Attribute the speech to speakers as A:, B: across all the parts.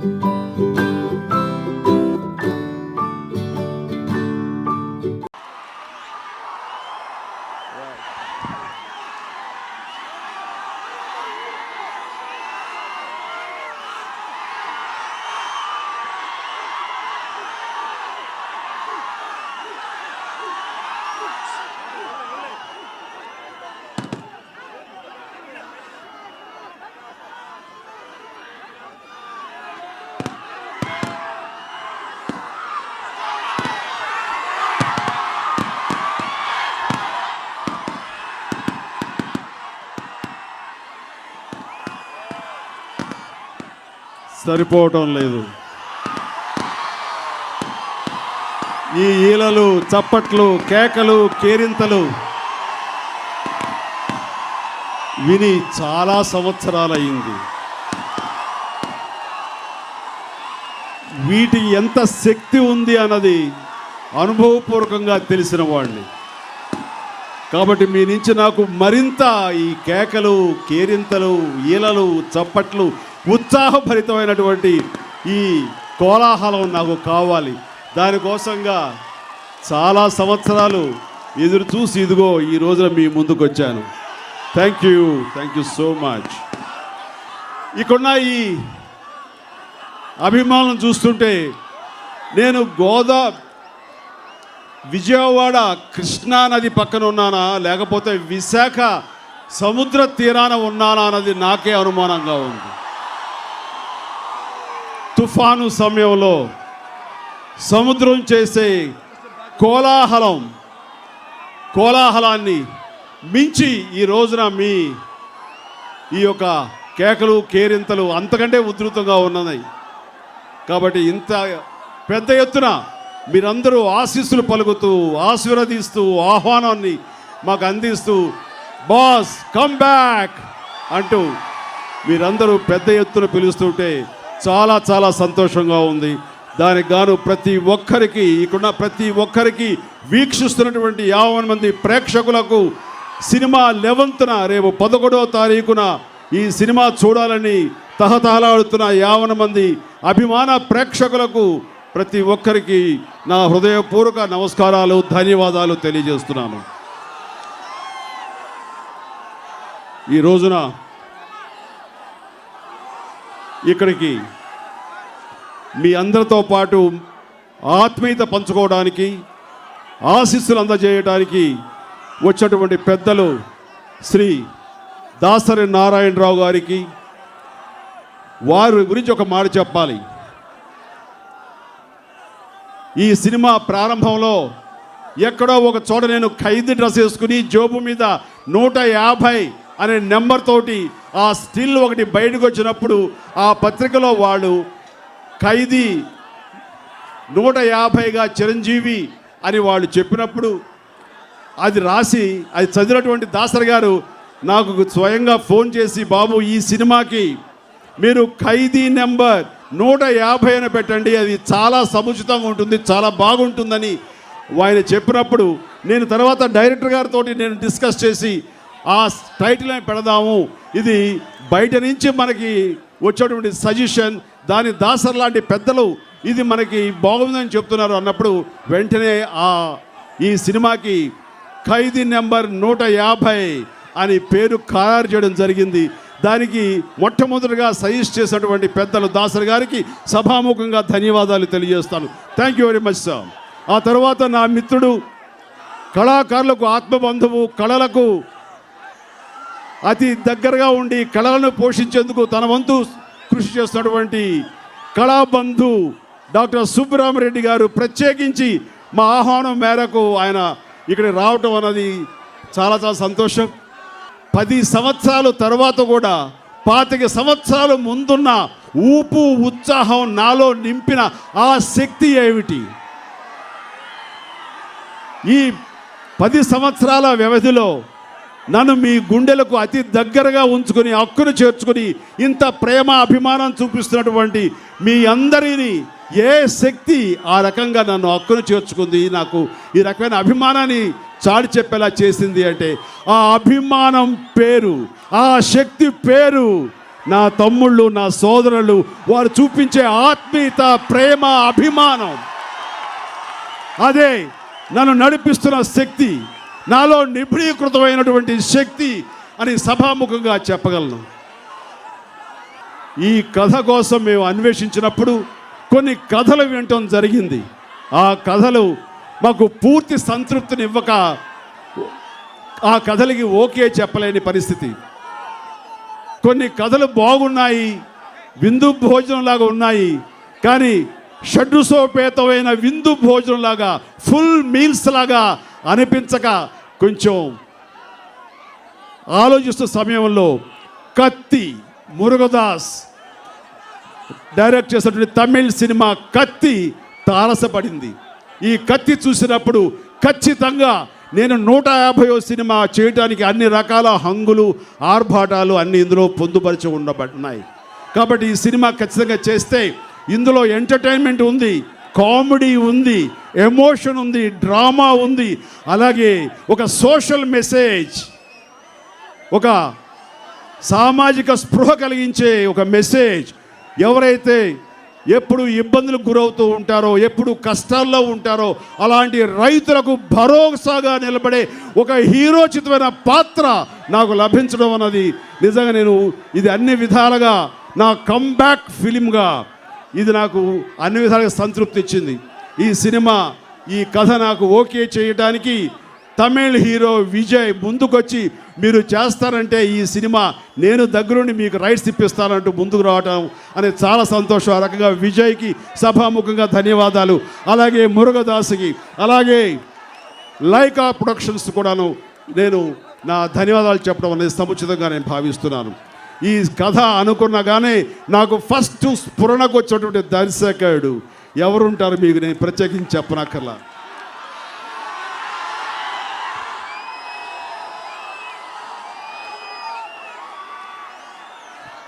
A: Thank you. సరిపోవటం లేదు. ఈ ఈలలు చప్పట్లు కేకలు కేరింతలు విని చాలా సంవత్సరాలయ్యింది. వీటి ఎంత శక్తి ఉంది అన్నది అనుభవపూర్వకంగా తెలిసిన వాడిని కాబట్టి మీ నుంచి నాకు మరింత ఈ కేకలు కేరింతలు ఈలలు చప్పట్లు ఉత్సాహభరితమైనటువంటి ఈ కోలాహలం నాకు కావాలి. దానికోసంగా చాలా సంవత్సరాలు ఎదురు చూసి ఇదిగో ఈ రోజున మీ ముందుకు వచ్చాను thank you thank you so much ఇక్కడున్న ఈ అభిమానం చూస్తుంటే నేను గోదా విజయవాడ కృష్ణా నది పక్కన ఉన్నానా లేకపోతే విశాఖ సముద్ర తీరాన ఉన్నానా అన్నది నాకే అనుమానంగా ఉంది. తుఫాను సమయంలో సముద్రం చేసే కోలాహలం కోలాహలాన్ని మించి ఈ రోజున మీ ఈ యొక్క కేకలు కేరింతలు అంతకంటే ఉధృతంగా ఉన్నాయి కాబట్టి ఇంత పెద్ద ఎత్తున మీరందరూ ఆశీస్సులు పలుకుతూ ఆశీర్వదిస్తూ ఆహ్వానాన్ని మాకు అందిస్తూ బాస్ కమ్ బ్యాక్ అంటూ మీరందరూ పెద్ద ఎత్తున పిలుస్తుంటే చాలా చాలా సంతోషంగా ఉంది. దానికి గాను ప్రతి ఒక్కరికి ఇక్కడున్న ప్రతి ఒక్కరికి వీక్షిస్తున్నటువంటి యాభై మంది ప్రేక్షకులకు సినిమా లెవెన్త్న రేపు పదకొండవ తారీఖున ఈ సినిమా చూడాలని తహతహలాడుతున్న యావన మంది అభిమాన ప్రేక్షకులకు ప్రతి ఒక్కరికి నా హృదయపూర్వక నమస్కారాలు ధన్యవాదాలు తెలియజేస్తున్నాను. ఈ రోజున ఇక్కడికి మీ అందరితో పాటు ఆత్మీయత పంచుకోవడానికి ఆశీస్సులు అందజేయడానికి వచ్చినటువంటి పెద్దలు శ్రీ దాసరి నారాయణరావు గారికి వారి గురించి ఒక మాట చెప్పాలి. ఈ సినిమా ప్రారంభంలో ఎక్కడో ఒక చోట నేను ఖైదీ డ్రెస్ వేసుకుని జోబు మీద నూట యాభై అనే నెంబర్ తోటి ఆ స్టిల్ ఒకటి బయటకు వచ్చినప్పుడు ఆ పత్రికలో వాళ్ళు ఖైదీ నూట యాభైగా చిరంజీవి అని వాళ్ళు చెప్పినప్పుడు అది రాసి అది చదివినటువంటి దాసరి గారు నాకు స్వయంగా ఫోన్ చేసి బాబు ఈ సినిమాకి మీరు ఖైదీ నెంబర్ నూట యాభై అని పెట్టండి. అది చాలా సముచితంగా ఉంటుంది చాలా బాగుంటుందని ఆయన చెప్పినప్పుడు నేను తర్వాత డైరెక్టర్ గారితో నేను డిస్కస్ చేసి ఆ టైటిల్ అని పెడదాము? ఇది బయట నుంచి మనకి వచ్చేటువంటి సజెషన్ దాని దాసర్ లాంటి పెద్దలు ఇది మనకి బాగుందని చెప్తున్నారు అన్నప్పుడు వెంటనే ఆ ఈ సినిమాకి ఖైదీ నెంబర్ నూట యాభై అని పేరు ఖరారు చేయడం జరిగింది. దానికి మొట్టమొదటిగా సజెస్ట్ చేసినటువంటి పెద్దలు దాసర్ గారికి సభాముఖంగా ధన్యవాదాలు తెలియజేస్తాను. Thank you very much sir ఆ తర్వాత నా మిత్రుడు కళాకారులకు ఆత్మబంధువు కళలకు అతి దగ్గరగా ఉండి కళలను పోషించేందుకు తన వంతు కృషి చేస్తున్నటువంటి కళాబంధు డాక్టర్ సుబ్బరామరెడ్డి గారు ప్రత్యేకించి మా ఆహ్వానం మేరకు ఆయన ఇక్కడికి రావటం అన్నది చాలా చాలా సంతోషం. పది సంవత్సరాల తర్వాత కూడా పాతిక సంవత్సరాలు ముందున్న ఊపు ఉత్సాహం నాలో నింపిన ఆ శక్తి ఏమిటి? ఈ పది సంవత్సరాల వ్యవధిలో నన్ను మీ గుండెలకు అతి దగ్గరగా ఉంచుకొని హక్కును చేర్చుకొని ఇంత ప్రేమ అభిమానం చూపిస్తున్నటువంటి మీ అందరినీ ఏ శక్తి ఆ రకంగా నన్ను హక్కును చేర్చుకుంది? నాకు ఈ రకమైన అభిమానాన్ని చాటి చెప్పేలా చేసింది అంటే ఆ అభిమానం పేరు ఆ శక్తి పేరు నా తమ్ముళ్ళు నా సోదరులు వారు చూపించే ఆత్మీయత ప్రేమ అభిమానం. అదే నన్ను నడిపిస్తున్న శక్తి నాలో నిబిడీకృతమైనటువంటి శక్తి అని సభాముఖంగా చెప్పగలను. ఈ కథ కోసం మేము అన్వేషించినప్పుడు కొన్ని కథలు వినటం జరిగింది. ఆ కథలు మాకు పూర్తి సంతృప్తిని ఇవ్వక ఆ కథలకి ఓకే చెప్పలేని పరిస్థితి. కొన్ని కథలు బాగున్నాయి విందు భోజనంలాగా ఉన్నాయి కానీ షడ్రుసోపేతమైన విందు భోజనంలాగా ఫుల్ మీల్స్ లాగా అనిపించక కొంచెం ఆలోచిస్తున్న సమయంలో కత్తి మురుగదాస్ డైరెక్ట్ చేసినటువంటి తమిళ్ సినిమా కత్తి తారసపడింది. ఈ కత్తి చూసినప్పుడు ఖచ్చితంగా నేను నూట యాభైవ సినిమా చేయడానికి అన్ని రకాల హంగులు ఆర్భాటాలు అన్ని ఇందులో పొందుపరిచి ఉండబడినాయి కాబట్టి ఈ సినిమా ఖచ్చితంగా చేస్తే ఇందులో ఎంటర్టైన్మెంట్ ఉంది కామెడీ ఉంది ఎమోషన్ ఉంది డ్రామా ఉంది. అలాగే ఒక సోషల్ మెసేజ్ ఒక సామాజిక స్పృహ కలిగించే ఒక మెసేజ్ ఎవరైతే ఎప్పుడు ఇబ్బందులకు గురవుతూ ఉంటారో ఎప్పుడు కష్టాల్లో ఉంటారో అలాంటి రైతులకు భరోసాగా నిలబడే ఒక హీరోచితమైన పాత్ర నాకు లభించడం అన్నది నిజంగా నేను ఇది అన్ని విధాలుగా నా కమ్బ్యాక్ ఫిలింగా ఇది నాకు అన్ని విధాలుగా సంతృప్తి ఇచ్చింది. ఈ సినిమా ఈ కథ నాకు ఓకే చేయడానికి తమిళ్ హీరో విజయ్ ముందుకొచ్చి మీరు చేస్తారంటే ఈ సినిమా నేను దగ్గరుండి మీకు రైట్స్ ఇప్పిస్తానంటూ ముందుకు రావటం అనేది చాలా సంతోషం. ఆ రకంగా విజయ్కి సభాముఖంగా ధన్యవాదాలు. అలాగే మురుగదాస్కి అలాగే లైకా ప్రొడక్షన్స్ కూడాను నేను నా ధన్యవాదాలు చెప్పడం అనేది సముచితంగా నేను భావిస్తున్నాను. ఈ కథ అనుకున్నగానే నాకు ఫస్ట్ స్ఫురణకు వచ్చేటువంటి దర్శకుడు ఎవరుంటారు మీకు నేను ప్రత్యేకించి చెప్పనక్కర్లా?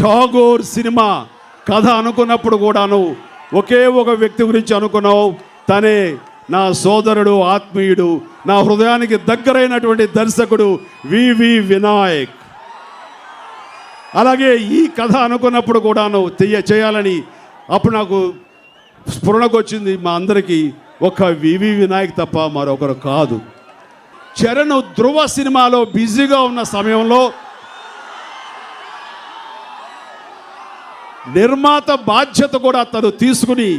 A: ఠాగోర్ సినిమా కథ అనుకున్నప్పుడు కూడాను ఒకే ఒక వ్యక్తి గురించి అనుకున్నావు. తనే నా సోదరుడు ఆత్మీయుడు నా హృదయానికి దగ్గరైనటువంటి దర్శకుడు వివి వినాయక్. అలాగే ఈ కథ అనుకున్నప్పుడు కూడాను చెయ్య చేయాలని అప్పుడు నాకు స్ఫురణకు వచ్చింది మా అందరికీ. ఒక వివి వినాయక్ తప్ప మరొకరు కాదు. చరణ్ ధ్రువ సినిమాలో బిజీగా ఉన్న సమయంలో నిర్మాత బాధ్యత కూడా తను తీసుకుని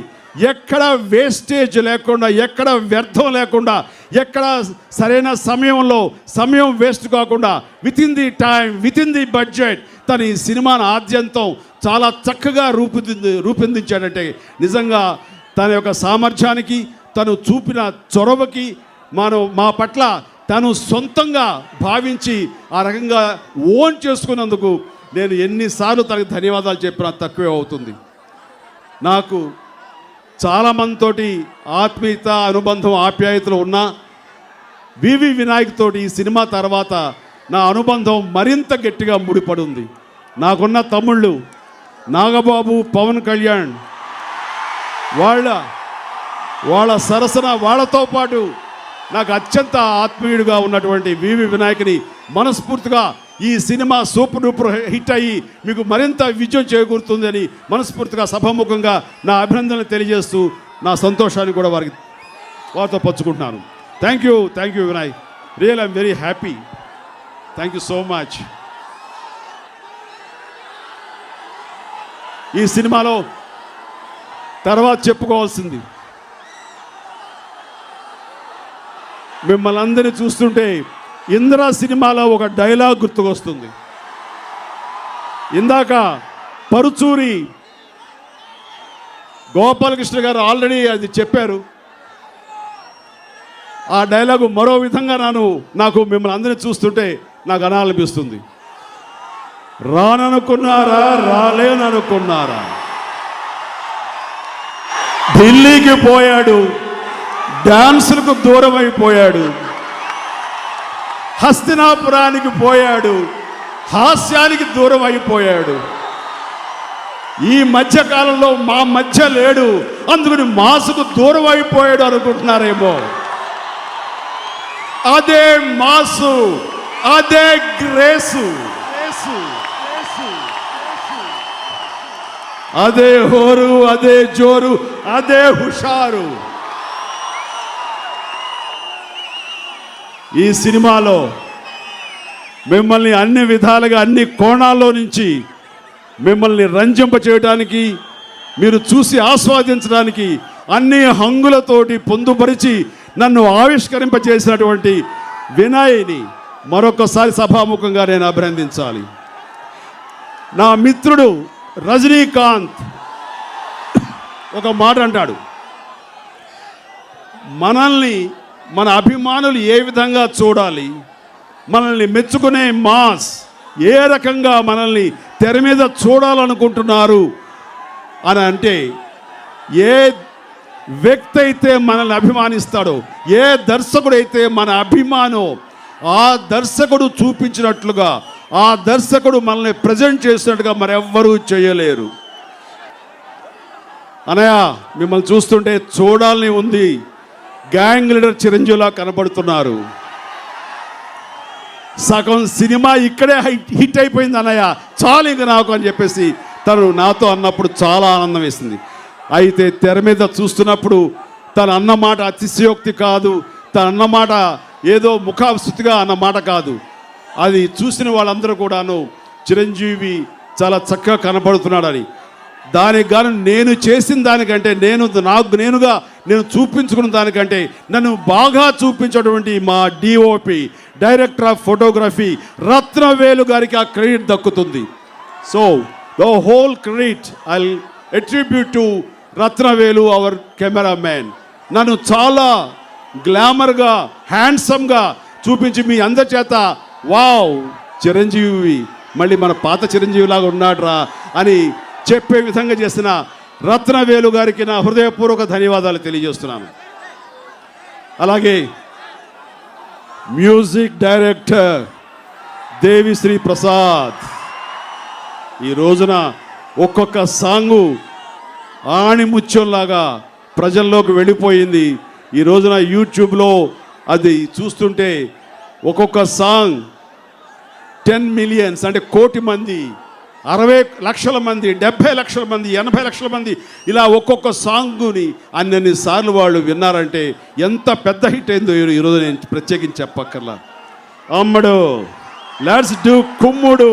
A: ఎక్కడ వేస్టేజ్ లేకుండా ఎక్కడ వ్యర్థం లేకుండా ఎక్కడ సరైన సమయంలో సమయం వేస్ట్ కాకుండా within the time within the budget తను ఈ సినిమాను ఆద్యంతం చాలా చక్కగా రూపుదిద్ది రూపొందించాడంటే నిజంగా తన యొక్క సామర్థ్యానికి తను చూపిన చొరవకి మనం మా పట్ల తను సొంతంగా భావించి ఆ రకంగా ఓన్ చేసుకున్నందుకు నేను ఎన్నిసార్లు తనకు ధన్యవాదాలు చెప్పినా తక్కువే అవుతుంది. నాకు చాలామందితోటి ఆత్మీయత అనుబంధం ఆప్యాయతలు ఉన్నా వివి వినాయక్ తోటి ఈ సినిమా తర్వాత నా అనుబంధం మరింత గట్టిగా ముడిపడింది. నాకున్న తమ్ముళ్ళు నాగబాబు పవన్ కళ్యాణ్ వాళ్ళ వాళ్ళ సరసన వాళ్ళతో పాటు నాకు అత్యంత ఆత్మీయుడిగా ఉన్నటువంటి వివి వినాయకుని మనస్ఫూర్తిగా ఈ సినిమా సూపర్ డూపర్ హిట్ అయ్యి మీకు మరింత విజయం చేకూరుతుందని మనస్ఫూర్తిగా సభాముఖంగా నా అభినందనలు తెలియజేస్తూ నా సంతోషాన్ని కూడా వారికి వారితో పంచుకుంటున్నాను. Thank you thank you Vinayak. Real I'm very happy thank you so much ఈ సినిమాలో తర్వాత చెప్పుకోవాల్సింది. మిమ్మల్ని అందరినీ చూస్తుంటే ఇందిరా సినిమాలో ఒక డైలాగ్ గుర్తుకొస్తుంది. ఇందాక పరుచూరి గోపాలకృష్ణ గారు ఆల్రెడీ అది చెప్పారు. ఆ డైలాగు మరో విధంగా నాను నాకు మిమ్మల్ని అందరినీ చూస్తుంటే నాకు అనాలనిపిస్తుంది. రాననుకున్నారా? రాలేననుకున్నారా? ఢిల్లీకి పోయాడు. డాన్సులకు దూరం అయిపోయాడు హస్తినాపురానికి పోయాడు. హాస్యానికి దూరం అయిపోయాడు ఈ మధ్య కాలంలో మా మధ్య లేడు. అందుకని మాసుకు దూరం అయిపోయాడు అనుకుంటున్నారేమో. అదే మాసు. అదే గ్రేసు అదే హోరు అదే జోరు అదే హుషారు. ఈ సినిమాలో మిమ్మల్ని అన్ని విధాలుగా అన్ని కోణాల్లో నుంచి మిమ్మల్ని రంజింప చేయడానికి మీరు చూసి ఆస్వాదించడానికి అన్ని హంగులతోటి పొందుపరిచి నన్ను ఆవిష్కరింపచేసినటువంటి వినాయని మరొకసారి సభాముఖంగా నేను అభినందించాలి. నా మిత్రుడు రజనీకాంత్ ఒక మాట అంటాడు. మనల్ని మన అభిమానులు ఏ విధంగా చూడాలి మనల్ని మెచ్చుకునే మాస్ ఏ రకంగా మనల్ని తెర మీద చూడాలనుకుంటున్నారు అని అంటే ఏ వ్యక్తి అయితే మనల్ని అభిమానిస్తాడో ఏ దర్శకుడైతే మన అభిమానో ఆ దర్శకుడు చూపించినట్లుగా ఆ దర్శకుడు మనల్ని ప్రజెంట్ చేసినట్టుగా మరెవ్వరూ చేయలేరు. అనయ్య మిమ్మల్ని చూస్తుంటే చూడాలని ఉంది. గ్యాంగ్ లీడర్ చిరంజీవిలా కనబడుతున్నారు. సగం సినిమా ఇక్కడే హిట్ అయిపోయింది అన్నయ్య చాలు ఇంక నాకు అని చెప్పేసి తను నాతో అన్నప్పుడు చాలా ఆనందం వేసింది. అయితే తెర మీద చూస్తున్నప్పుడు తను అన్నమాట అతిశయోక్తి కాదు. తన అన్నమాట ఏదో ముఖాస్థుతిగా అన్న మాట కాదు. అది చూసిన వాళ్ళందరూ కూడాను చిరంజీవి చాలా చక్కగా కనబడుతున్నాడని. దానికి గాను నేను చేసిన దానికంటే నేను నాకు నేనుగా నేను చూపించుకున్న దానికంటే నన్ను బాగా చూపించేటువంటి మా DOP director of photography Ratnavelu గారికి ఆ క్రెడిట్ దక్కుతుంది. So the whole credit I attribute to Ratnavelu our camera man నన్ను చాలా గ్లామర్గా హ్యాండ్సమ్గా చూపించి మీ అందరి చేత వావ్ చిరంజీవి మళ్ళీ మన పాత చిరంజీవిలాగా ఉన్నాడురా అని చెప్పే విధంగా చేసిన రత్నవేలు గారికి నా హృదయపూర్వక ధన్యవాదాలు తెలియజేస్తున్నాను. అలాగే మ్యూజిక్ డైరెక్టర్ దేవిశ్రీ ప్రసాద్ ఈ రోజున ఒక్కొక్క సాంగు ఆణిముత్యంలాగా ప్రజల్లోకి వెళ్ళిపోయింది. ఈ రోజున యూట్యూబ్లో అది చూస్తుంటే ఒక్కొక్క సాంగ్ టెన్ మిలియన్స్ అంటే కోటి మంది అరవై లక్షల మంది డెబ్భై లక్షల మంది ఎనభై లక్షల మంది ఇలా ఒక్కొక్క సాంగుని అన్నన్ని సార్లు వాళ్ళు విన్నారంటే ఎంత పెద్ద హిట్ అయిందో ఈ- ఈరోజు నేను ప్రత్యేకించి చెప్పక్కర్లా. అమ్మడు లెట్స్ డూ కుమ్ముడు.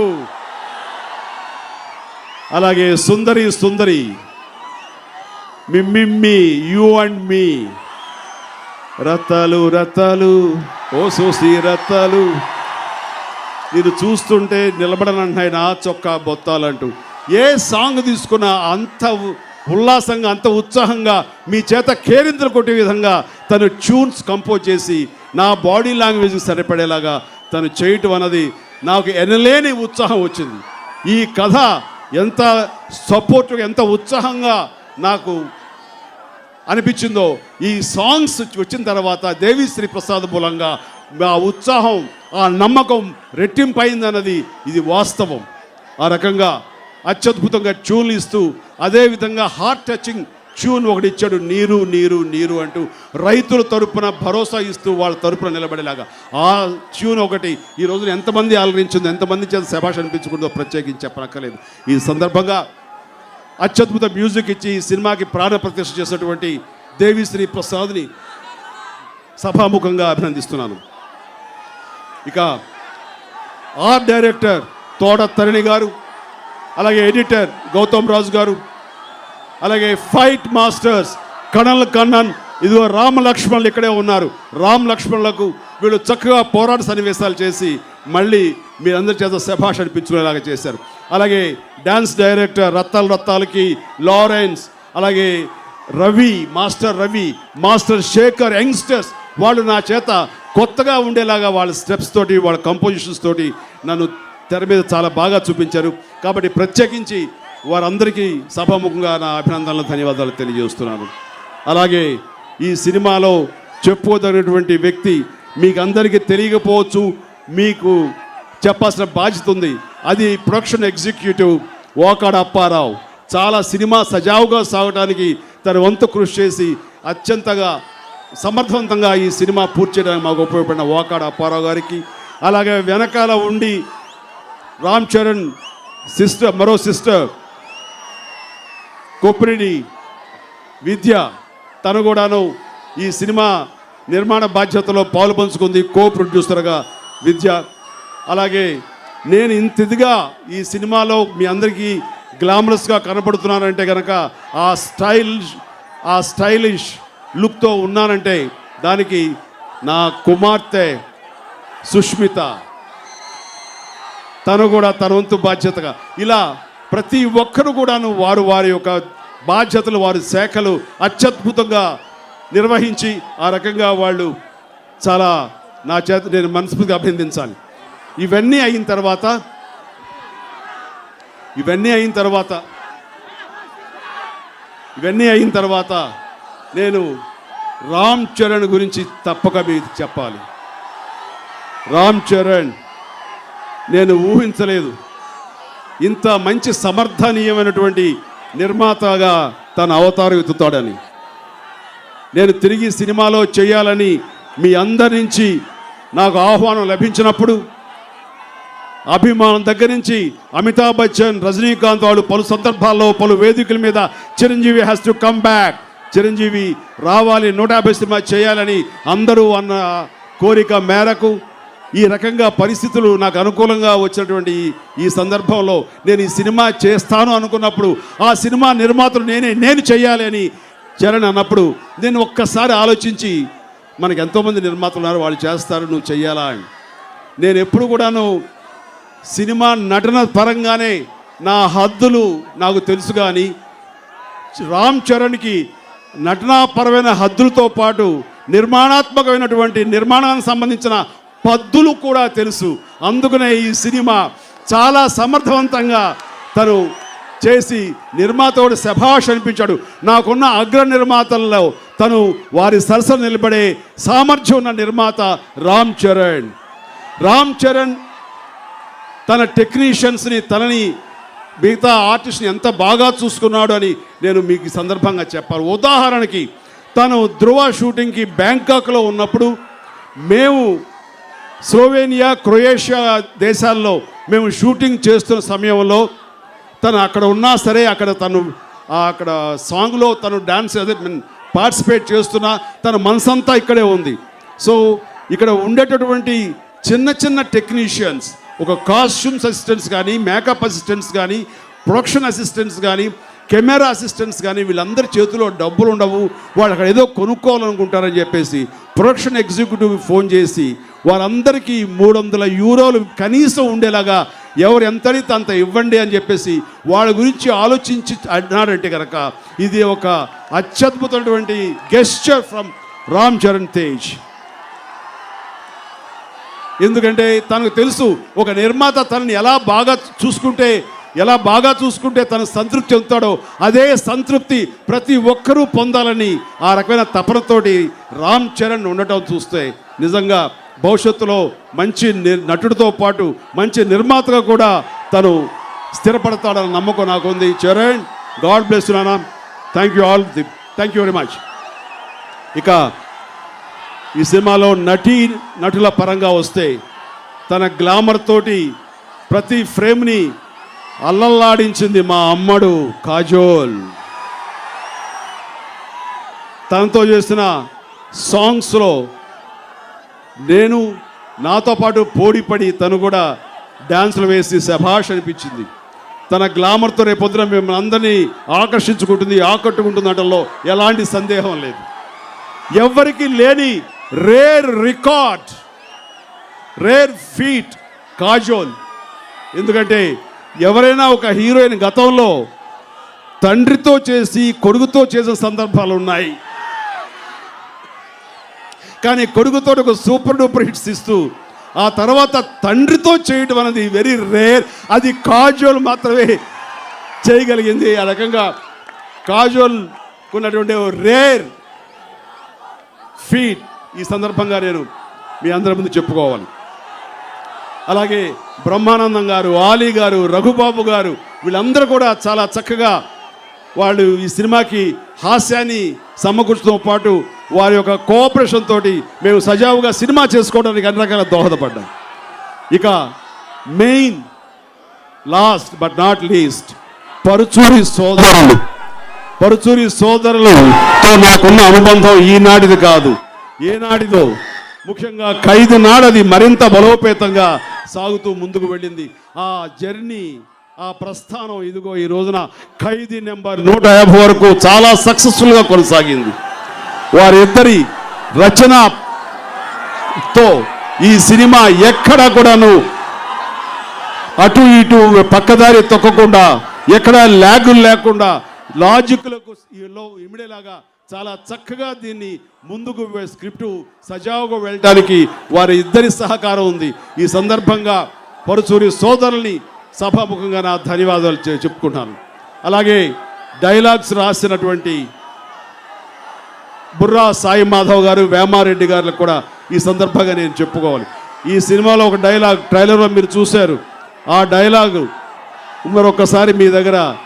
A: అలాగే సుందరి సుందరి మిమ్మిమ్మి you and me Rattalu Rattalu ఓ సోసి రత్తాలు నేను చూస్తుంటే నిలబడనంటున్నాయి నా చొక్కా బొత్తాలంటూ. ఏ సాంగ్ తీసుకున్నా అంత ఉ- ఉల్లాసంగా అంత ఉత్సాహంగా మీ చేత కేరింతలు కొట్టే విధంగా తను ట్యూన్స్ కంపోజ్ చేసి నా బాడీ లాంగ్వేజ్ సరిపడేలాగా తను చేయటం అన్నది నాకు ఎనలేని ఉత్సాహం వచ్చింది. ఈ కథ ఎంత సపోర్ట్ ఎంత ఉత్సాహంగా నాకు అనిపించిందో ఈ సాంగ్స్ వచ్చిన తర్వాత దేవిశ్రీ ప్రసాద్ మూలంగా ఆ ఉత్సాహం ఆ నమ్మకం రెట్టింపైందన్నది ఇది వాస్తవం. ఆ రకంగా అత్యద్భుతంగా ట్యూన్లు ఇస్తూ అదేవిధంగా హార్ట్ టచింగ్ ట్యూన్ ఒకటి ఇచ్చాడు నీరు నీరు నీరు అంటూ రైతుల తరపున భరోసా ఇస్తూ వాళ్ళ తరపున నిలబడేలాగా. ఆ ట్యూన్ ఒకటి ఈ రోజున ఎంతమంది ఆలరించిందో ఎంతమంది చేత శభాష్ అనిపించుకుందో ప్రత్యేకించి చెప్పనక్కర్లేదు. ఈ సందర్భంగా అత్యద్భుత మ్యూజిక్ ఇచ్చి ఈ సినిమాకి ప్రాణ ప్రతిష్ఠ చేసినటువంటి దేవిశ్రీ ప్రసాద్ని సభాముఖంగా అభినందిస్తున్నాను. ఇక ఆర్ట్ డైరెక్టర్ తోట తరణి గారు అలాగే ఎడిటర్ గౌతమ్ రాజు గారు అలాగే ఫైట్ మాస్టర్స్ కణల్ కన్నన్ ఇదిగో రామ లక్ష్మణులు ఇక్కడే ఉన్నారు. రామ్ లక్ష్మణులకు వీళ్ళు చక్కగా పోరాట సన్నివేశాలు చేసి మళ్ళీ మీరందరి చేత శభాష్ అనిపించుకునేలాగా చేశారు. అలాగే డ్యాన్స్ డైరెక్టర్ రత్తాల రత్తాలకి లారెన్స్ అలాగే Ravi master Ravi master Shekhar youngsters వాళ్ళు నా చేత కొత్తగా ఉండేలాగా వాళ్ళ స్టెప్స్ తోటి వాళ్ళ కంపోజిషన్స్ తోటి నన్ను తెర మీద చాలా బాగా చూపించారు. కాబట్టి ప్రత్యేకించి వారందరికీ సభాముఖంగా నా అభినందనలు ధన్యవాదాలు తెలియజేస్తున్నాను. అలాగే ఈ సినిమాలో చెప్పుకోదగినటువంటి వ్యక్తి మీకు అందరికీ తెలియకపోవచ్చు మీకు చెప్పాల్సిన బాధ్యత ఉంది. అది ప్రొడక్షన్ ఎగ్జిక్యూటివ్ ఓకాడ అప్పారావు. చాలా సినిమా సజావుగా సాగడానికి తన వంతు కృషి చేసి అత్యంతగా సమర్థవంతంగా ఈ సినిమా పూర్తి చేయడానికి మాకు ఉపయోగపడిన ఓకాడ అప్పారావు గారికి అలాగే వెనకాల ఉండి రామ్ చరణ్ సిస్టర్ మరో సిస్టర్ కొప్పిరెడ్డి విద్య తను కూడాను ఈ సినిమా నిర్మాణ బాధ్యతలో పాలు పంచుకుంది కో ప్రొడ్యూసర్గా విద్య అలాగే నేను ఇంత ఇదిగా ఈ సినిమాలో మీ అందరికీ గ్లామరస్గా కనపడుతున్నానంటే కనుక ఆ స్టైల్ ఆ స్టైలిష్ లుక్తో ఉన్నానంటే దానికి నా కుమార్తె సుష్మిత. తను కూడా తన వంతు బాధ్యతగా. ఇలా ప్రతి ఒక్కరు కూడాను వారు వారి యొక్క బాధ్యతలు వారి శాఖలు అత్యద్భుతంగా నిర్వహించి ఆ రకంగా వాళ్ళు చాలా నా చేత నేను మనస్ఫూర్తిగా అభినందించాలి. ఇవన్నీ అయిన తర్వాత ఇవన్నీ అయిన తర్వాత ఇవన్నీ అయిన తర్వాత నేను రామ్ చరణ్ గురించి తప్పక మీకు చెప్పాలి. రామ్ చరణ్ నేను ఊహించలేదు. ఇంత మంచి సమర్థనీయమైనటువంటి నిర్మాతగా తన అవతారం ఎత్తుతాడని. నేను తిరిగి సినిమాలో చేయాలని మీ అందరి నుంచి నాకు ఆహ్వానం లభించినప్పుడు అభిమానం దగ్గర నుంచి అమితాబ్ బచ్చన్ రజనీకాంత్ వాళ్ళు పలు సందర్భాల్లో పలు వేదికల మీద Chiranjeevi has to come back Chiranjeevi రావాలి నూట యాభై సినిమా చేయాలని అందరూ అన్న కోరిక మేరకు ఈ రకంగా పరిస్థితులు నాకు అనుకూలంగా వచ్చినటువంటి ఈ- సందర్భంలో నేను ఈ సినిమా చేస్తాను అనుకున్నప్పుడు ఆ సినిమా నిర్మాతలు నేనే నేను చేయాలి అని చరణ్ అన్నప్పుడు నేను ఒక్కసారి ఆలోచించి మనకు ఎంతోమంది నిర్మాతలు ఉన్నారు వాళ్ళు చేస్తారు నువ్వు చెయ్యాలా అని. నేను ఎప్పుడు కూడాను సినిమా నటన పరంగానే నా హద్దులు నాకు తెలుసు కానీ రామ్ చరణ్కి నటనాపరమైన హద్దులతో పాటు నిర్మాణాత్మకమైనటువంటి నిర్మాణానికి సంబంధించిన పద్దులు కూడా తెలుసు. అందుకనే ఈ సినిమా చాలా సమర్థవంతంగా తను చేసి నిర్మాతోడు శభాష్ అనిపించాడు. నాకున్న అగ్ర నిర్మాతల్లో తను వారి సరసన నిలబడే సామర్థ్యం ఉన్న నిర్మాత రామ్ చరణ్. రామ్ చరణ్ తన టెక్నీషియన్స్ని తనని మిగతా ఆర్టిస్ట్ని ఎంత బాగా చూసుకున్నాడు అని నేను మీకు ఈ సందర్భంగా చెప్పాలి. ఉదాహరణకి తను ధృవ షూటింగ్కి బ్యాంకాక్లో ఉన్నప్పుడు మేము స్లోవేనియా క్రొయేషియా దేశాల్లో మేము షూటింగ్ చేస్తున్న సమయంలో తను అక్కడ ఉన్నా సరే అక్కడ తను అక్కడ సాంగ్లో తను డాన్స్ అదే పార్టిసిపేట్ చేస్తున్నా తన మనసంతా ఇక్కడే ఉంది. సో ఇక్కడ ఉండేటటువంటి చిన్న చిన్న టెక్నీషియన్స్ ఒక కాస్ట్యూమ్స్ అసిస్టెంట్స్ కానీ మేకప్ అసిస్టెంట్స్ కానీ ప్రొడక్షన్ అసిస్టెంట్స్ కానీ కెమెరా అసిస్టెంట్స్ కానీ వీళ్ళందరి చేతిలో డబ్బులు ఉండవు. వాళ్ళు అక్కడ ఏదో కొనుక్కోవాలనుకుంటారని చెప్పేసి ప్రొడక్షన్ ఎగ్జిక్యూటివ్ ఫోన్ చేసి వారందరికీ మూడు వందల యూరోలు కనీసం ఉండేలాగా ఎవరు ఎంతైతే అంత ఇవ్వండి అని చెప్పేసి వాళ్ళ గురించి ఆలోచించి అన్నాడంటే కనుక ఇది ఒక అత్యద్భుతమైనటువంటి గెస్చర్ ఫ్రమ్ రామ్ చరణ్ తేజ్ ఎందుకంటే తనకు తెలుసు ఒక నిర్మాత తనని ఎలా బాగా చూసుకుంటే ఎలా బాగా చూసుకుంటే తను సంతృప్తి చెందుతాడో అదే సంతృప్తి ప్రతి ఒక్కరూ పొందాలని ఆ రకమైన తపనతోటి రామ్ చరణ్ ఉండటం చూస్తే నిజంగా భవిష్యత్తులో మంచి నటుడితో పాటు మంచి నిర్మాతగా కూడా తను స్థిరపడతాడన్న నమ్మకం నాకు ఉంది చరణ్ గాడ్ బ్లెస్ నానా thank you all the thank you very much. ఇక ఈ సినిమాలో నటీ నటుల పరంగా వస్తే తన గ్లామర్ తోటి ప్రతి ఫ్రేమ్ని అల్లల్లాడించింది మా అమ్మడు కాజోల్. తనతో చేసిన సాంగ్స్లో నేను నాతో పాటు పోడిపడి తను కూడా డ్యాన్సులు వేసి శభాష్ అనిపించింది. తన గ్లామర్తో రేపొద్దున మిమ్మల్ని అందరినీ ఆకర్షించుకుంటుంది ఆకట్టుకుంటుంది అనడంలో ఎలాంటి సందేహం లేదు. ఎవరికి లేని rare record rare feat Kajol. ఎందుకంటే ఎవరైనా ఒక హీరోయిన్ గతంలో తండ్రితో చేసి కొడుకుతో చేసిన సందర్భాలు ఉన్నాయి. కానీ కొడుకుతో ఒక సూపర్ డూపర్ హిట్స్ ఇస్తూ ఆ తర్వాత తండ్రితో చేయడం అనేది వెరీ రేర్. అది కాజోల్ మాత్రమే చేయగలిగింది. ఆ రకంగా కాజోల్ ఉన్నటువంటి రేర్ ఫీట్ ఈ సందర్భంగా నేను మీ అందరి ముందు చెప్పుకోవాలి. అలాగే బ్రహ్మానందం గారు ఆలీ గారు రఘుబాబు గారు వీళ్ళందరూ కూడా చాలా చక్కగా వాళ్ళు ఈ సినిమాకి హాస్యాన్ని సమకూర్చడంతో పాటు వారి యొక్క కోఆపరేషన్ తోటి మేము సజావుగా సినిమా చేసుకోవడానికి అన్ని రకాల దోహదపడ్డాం. ఇక main last but not least Paruchuri సోదరులు. పరుచూరి సోదరులు నాకున్న అనుబంధం ఈనాటిది కాదు. ఏనాడిదో ముఖ్యంగా ఖైదు నాడది మరింత బలోపేతంగా సాగుతూ ముందుకు వెళ్ళింది. ఆ జర్నీ ఆ ప్రస్థానం ఇదిగో ఈ రోజున ఖైదీ నెంబర్ నూట యాభై వరకు చాలా సక్సెస్ఫుల్గా కొనసాగింది. వారిద్దరి రచనతో ఈ సినిమా ఎక్కడ కూడాను అటు ఇటు పక్కదారి తొక్కకుండా ఎక్కడ ల్యాగులు లేకుండా లాజిక్లకు ఇమిడేలాగా చాలా చక్కగా దీన్ని ముందుకు వె- స్క్రిప్టు సజావుగా వెళ్ళటానికి వారి ఇద్దరి సహకారం ఉంది. ఈ సందర్భంగా పరుచూరి సోదరుల్ని సభాముఖంగా నా ధన్యవాదాలు చె- చెప్పుకుంటాను అలాగే డైలాగ్స్ రాసినటువంటి బుర్రా సాయి మాధవ్ గారు వేమారెడ్డి గారికి కూడా ఈ సందర్భంగా నేను చెప్పుకోవాలి. ఈ సినిమాలో ఒక డైలాగ్ ట్రైలర్లో మీరు చూశారు. ఆ డైలాగు మరొకసారి మీ దగ్గర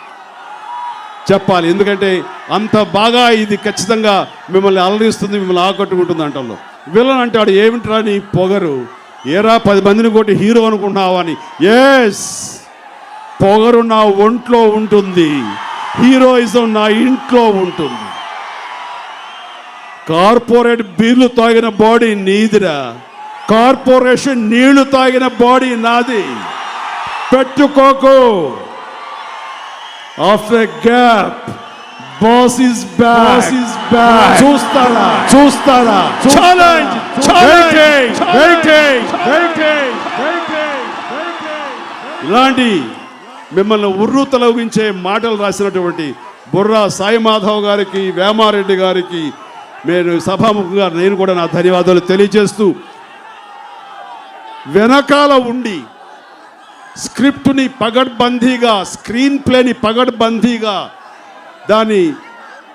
A: చెప్పాలి. ఎందుకంటే అంత బాగా ఇది ఖచ్చితంగా మిమ్మల్ని అలరిస్తుంది మిమ్మల్ని ఆకట్టుకుంటుంది అంటలో. విలన్ అంటాడు ఏమిట్రా నీ పొగరు? ఏరా పది మందిని కొట్టి హీరో అనుకుంటున్నావా అని? ఎస్ పొగరు నా ఒంట్లో ఉంటుంది హీరోయిజం నా ఇంట్లో ఉంటుంది. కార్పొరేట్ బీర్లు తాగిన బాడీ నీదిరా కార్పొరేషన్ నీళ్ళు తాగిన బాడీ నాది. పెట్టుకోకు. Of a gap boss is back is back చూస్తారా చూస్తారా ఛాలెంజ్ ఛాలెంజ్ ఇలాంటి మిమ్మల్ని ఉర్రు తొలగించే మాటలు రాసినటువంటి బుర్రా సాయి మాధవ్ గారికి వేమారెడ్డి గారికి నేను సభాముఖంగా నేను కూడా నా ధన్యవాదాలు తెలియజేస్తూ వెనకాల ఉండి స్క్రిప్ట్ని పగడ్బందీగా స్క్రీన్ ప్లేని పగడ్బందీగా దాన్ని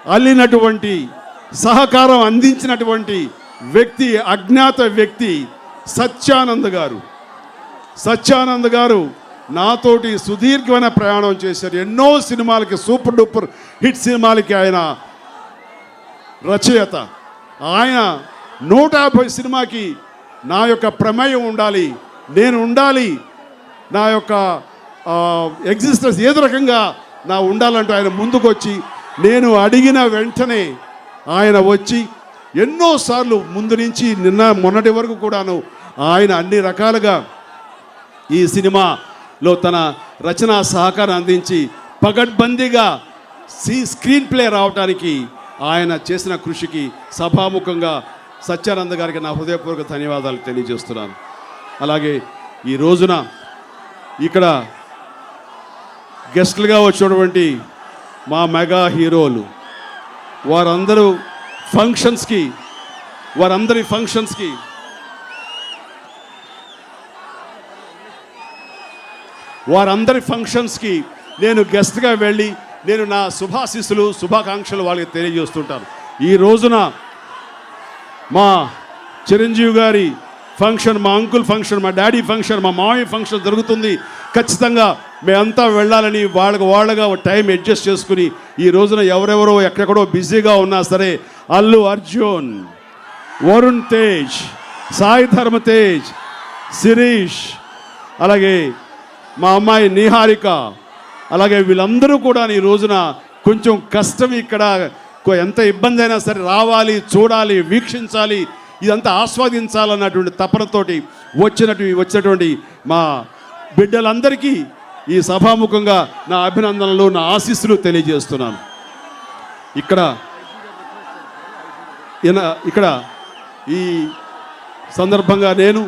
A: అల్లినటువంటి సహకారం అందించినటువంటి వ్యక్తి అజ్ఞాత వ్యక్తి సత్యానంద్ గారు. సత్యానంద్ గారు నాతోటి సుదీర్ఘమైన ప్రయాణం చేశారు. ఎన్నో సినిమాలకి సూపర్ డూపర్ హిట్ సినిమాలకి ఆయన రచయిత. ఆయన నూట యాభై సినిమాకి నా యొక్క ప్రమేయం ఉండాలి నేను ఉండాలి నా యొక్క ఎగ్జిస్టెన్స్ ఏదో రకంగా నా ఉండాలంటూ ఆయన ముందుకొచ్చి నేను అడిగిన వెంటనే ఆయన వచ్చి ఎన్నోసార్లు ముందు నుంచి నిన్న మొన్నటి వరకు కూడాను ఆయన అన్ని రకాలుగా ఈ సినిమాలో తన రచనా సహకారం అందించి పగడ్బందీగా సీ స్క్రీన్ ప్లే రావడానికి ఆయన చేసిన కృషికి సభాముఖంగా సత్యానంద గారికి నా హృదయపూర్వక ధన్యవాదాలు తెలియజేస్తున్నాను. అలాగే ఈ రోజున ఇక్కడ గెస్ట్లుగా వచ్చినటువంటి మా మెగా హీరోలు వారందరూ ఫంక్షన్స్కి వారందరి ఫంక్షన్స్కి వారందరి ఫంక్షన్స్కి నేను గెస్ట్గా వెళ్ళి నేను నా శుభాశీస్సులు శుభాకాంక్షలు వాళ్ళకి తెలియజేస్తుంటాను. ఈ రోజున మా చిరంజీవి గారి ఫంక్షన్ మా అంకుల్ ఫంక్షన్ మా డాడీ ఫంక్షన్ మా మామయ్య ఫంక్షన్ జరుగుతుంది. ఖచ్చితంగా మేమంతా వెళ్ళాలని వాళ్ళకు వాళ్ళగా టైం అడ్జస్ట్ చేసుకుని ఈ రోజున ఎవరెవరో ఎక్కడెక్కడో బిజీగా ఉన్నా సరే అల్లు అర్జున్ వరుణ్ తేజ్ సాయి ధర్మ తేజ్ శిరీష్ అలాగే మా అమ్మాయి నిహారిక అలాగే వీళ్ళందరూ కూడా ఈ రోజున కొంచెం కష్టం ఇక్కడ ఎంత ఇబ్బంది అయినా సరే రావాలి చూడాలి వీక్షించాలి ఇదంతా ఆస్వాదించాలన్నటువంటి తపనతోటి వచ్చినటువంటి వచ్చినటువంటి మా బిడ్డలందరికీ ఈ సభాముఖంగా నా అభినందనలు నా ఆశీస్సులు తెలియజేస్తున్నాను. ఇక్కడ ఇక్కడ ఈ సందర్భంగా నేను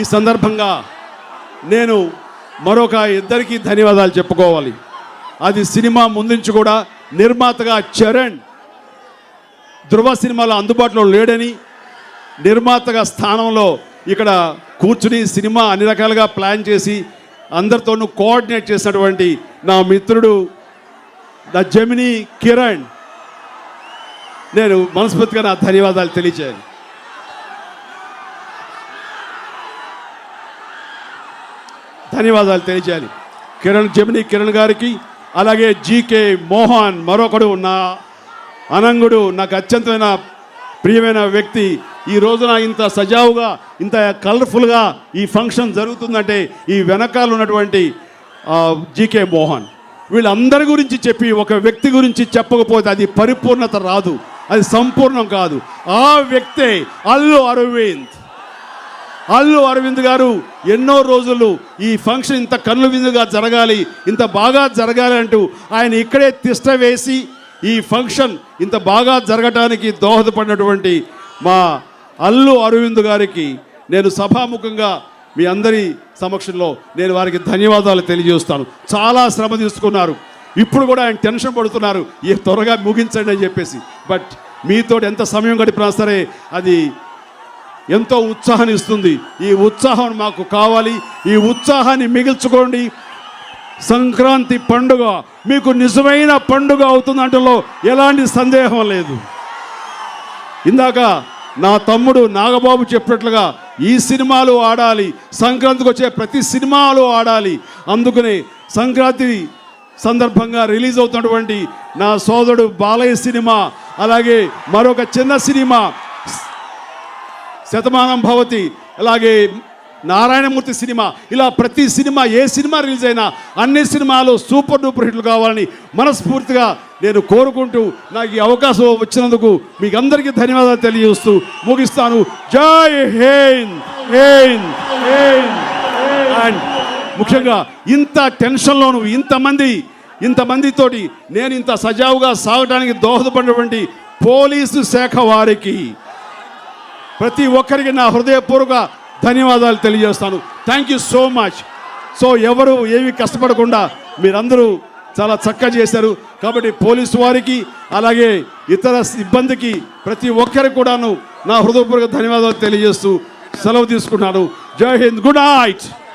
A: ఈ సందర్భంగా నేను మరొక ఇద్దరికి ధన్యవాదాలు చెప్పుకోవాలి. అది సినిమా ముందుంచి కూడా నిర్మాతగా చరణ్ ధృవ సినిమాలో అందుబాటులో లేడని నిర్మాతగా స్థానంలో ఇక్కడ కూర్చుని సినిమా అన్ని రకాలుగా ప్లాన్ చేసి అందరితోనూ కోఆర్డినేట్ చేసినటువంటి నా మిత్రుడు నా జమిని కిరణ్. నేను మనస్ఫూర్తిగా నా ధన్యవాదాలు తెలియజేయాలి. ధన్యవాదాలు తెలియజేయాలి. కిరణ్ జమిని కిరణ్ గారికి అలాగే జీకే మోహన్ మరొకడు నా అనంగుడు నాకు అత్యంతమైన ప్రియమైన వ్యక్తి. ఈ రోజున ఇంత సజావుగా ఇంత కలర్ఫుల్గా ఈ ఫంక్షన్ జరుగుతుందంటే ఈ వెనకాల ఉన్నటువంటి జీకే మోహన్. వీళ్ళందరి గురించి చెప్పి ఒక వ్యక్తి గురించి చెప్పకపోతే అది పరిపూర్ణత రాదు. అది సంపూర్ణం కాదు. ఆ వ్యక్తే అల్లు అరవింద్. అల్లు అరవింద్ గారు ఎన్నో రోజులు ఈ ఫంక్షన్ ఇంత కన్ను విందుగా జరగాలి ఇంత బాగా జరగాలి అంటూ ఆయన ఇక్కడే తిష్ట వేసి ఈ ఫంక్షన్ ఇంత బాగా జరగటానికి దోహదపడినటువంటి మా అల్లు అరవింద్ గారికి నేను సభాముఖంగా మీ అందరి సమక్షంలో నేను వారికి ధన్యవాదాలు తెలియజేస్తాను. చాలా శ్రమ తీసుకున్నారు. ఇప్పుడు కూడా ఆయన టెన్షన్ పడుతున్నారు. ఈ త్వరగా ముగించండి అని చెప్పేసి. బట్ మీతో ఎంత సమయం గడిపినా సరే అది ఎంతో ఉత్సాహాన్ని ఇస్తుంది. ఈ ఉత్సాహం మాకు కావాలి. ఈ ఉత్సాహాన్ని మిగిల్చుకోండి. సంక్రాంతి పండుగ మీకు నిజమైన పండుగ అవుతుంది అంటలో ఎలాంటి సందేహం లేదు. ఇందాక నా తమ్ముడు నాగబాబు చెప్పినట్లుగా ఈ సినిమాలు ఆడాలి. సంక్రాంతికి వచ్చే ప్రతి సినిమాలు ఆడాలి. అందుకనే సంక్రాంతి సందర్భంగా రిలీజ్ అవుతున్నటువంటి నా సోదరుడు బాలయ్య సినిమా అలాగే మరొక చిన్న సినిమా శతమానం భవతి. అలాగే నారాయణమూర్తి సినిమా. ఇలా ప్రతి సినిమా ఏ సినిమా రిలీజ్ అయినా అన్ని సినిమాలు సూపర్ డూపర్ హిట్లు కావాలని మనస్ఫూర్తిగా నేను కోరుకుంటూ నాకు ఈ అవకాశం వచ్చినందుకు మీకు అందరికీ ధన్యవాదాలు తెలియజేస్తూ ముగిస్తాను. జై హింద్ హింద్ హింద్ అండ్ ముఖ్యంగా ఇంత టెన్షన్లోను ఇంతమంది ఇంతమందితోటి నేను ఇంత సజావుగా సాగడానికి దోహదపడినటువంటి పోలీసు శాఖ వారికి ప్రతి ఒక్కరికి నా హృదయపూర్వక ధన్యవాదాలు తెలియజేస్తాను. Thank you so much so ఎవరు ఏమి కష్టపడకుండా మీరందరూ చాలా చక్కగా చేశారు. కాబట్టి పోలీసు వారికి అలాగే ఇతర సిబ్బందికి ప్రతి ఒక్కరికి కూడాను నా హృదయపూర్వక ధన్యవాదాలు తెలియజేస్తూ సెలవు తీసుకున్నాను జై హింద్. Good night